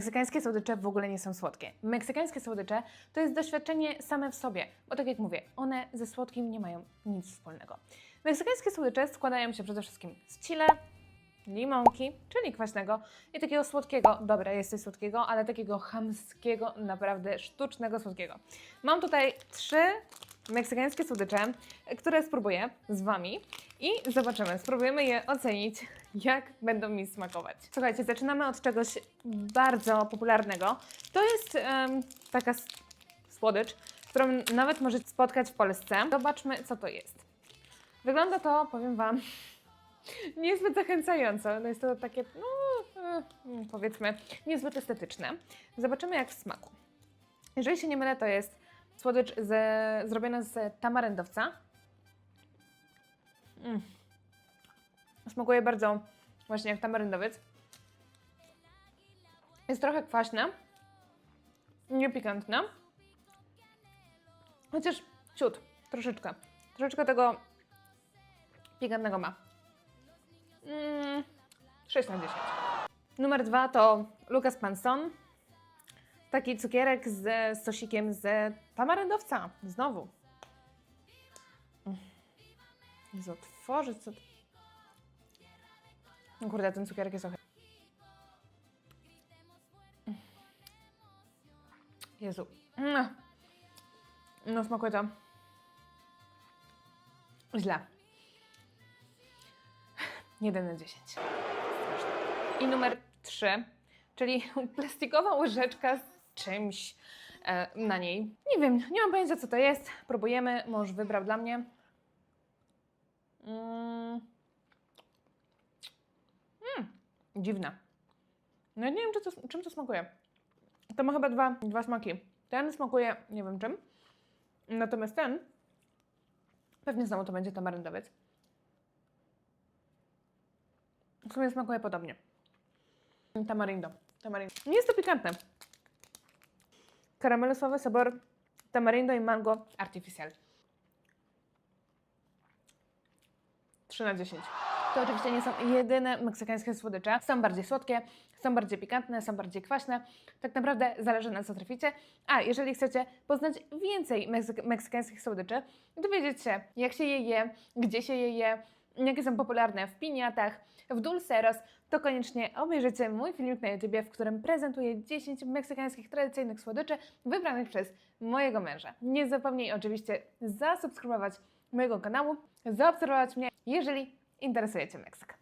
Meksykańskie słodycze w ogóle nie są słodkie. Meksykańskie słodycze to jest doświadczenie same w sobie, bo tak jak mówię, one ze słodkim nie mają nic wspólnego. Meksykańskie słodycze składają się przede wszystkim z chile, limonki, czyli kwaśnego i takiego słodkiego, dobra, jest słodkiego, ale takiego chamskiego, naprawdę sztucznego słodkiego. Mam tutaj trzy meksykańskie słodycze, które spróbuję z Wami i zobaczymy, spróbujemy je ocenić, jak będą mi smakować. Słuchajcie, zaczynamy od czegoś bardzo popularnego. To jest em, taka słodycz, którą nawet możecie spotkać w Polsce. Zobaczmy, co to jest. Wygląda to, powiem Wam, niezbyt zachęcająco. No jest to takie, no, e, mm, powiedzmy, niezbyt estetyczne. Zobaczymy, jak w smaku. Jeżeli się nie mylę, to jest słodycz ze, zrobiona z tamaryndowca. Mm. Smakuje bardzo właśnie jak tamaryndowiec. Jest trochę kwaśna, nie pikantna. Chociaż ciut, troszeczkę. Troszeczkę tego pikantnego ma. Mm, 6 na 10. Numer dwa to Lucas Panson. Taki cukierek z sosikiem z tamaryndowca. Znowu. Mm. Jezu, otworzyć co... No kurde, ten cukierek jest ohydny. Mm. Jezu. Mm. No smakuje to źle. 1 na 10. I numer 3, czyli plastikowa łyżeczka z czymś e, na niej. Nie wiem, nie mam pojęcia co to jest. Próbujemy, mąż wybrał dla mnie. Mm. Mm, dziwne. No nie wiem, czy to, czym to smakuje. To ma chyba dwa, dwa smaki. Ten smakuje, nie wiem czym. Natomiast ten, pewnie znowu to będzie tamaryndowiec. W sumie smakuje podobnie. Tamarindo. Tamarindo. Nie jest to pikantne. Karamelosowy sabor tamarindo i mango artificial. 3 na 10. To oczywiście nie są jedyne meksykańskie słodycze. Są bardziej słodkie, są bardziej pikantne, są bardziej kwaśne. Tak naprawdę zależy na co traficie. A jeżeli chcecie poznać więcej meksyk- meksykańskich słodyczy, dowiedzieć się jak się je je, gdzie się je je, jakie są popularne w piniatach, w dulceros, to koniecznie obejrzyjcie mój filmik na YouTubie, w którym prezentuję 10 meksykańskich tradycyjnych słodyczy wybranych przez mojego męża. Nie zapomnij oczywiście zasubskrybować mojego kanału, zaobserwować mnie, jeżeli interesuje Cię Meksyk.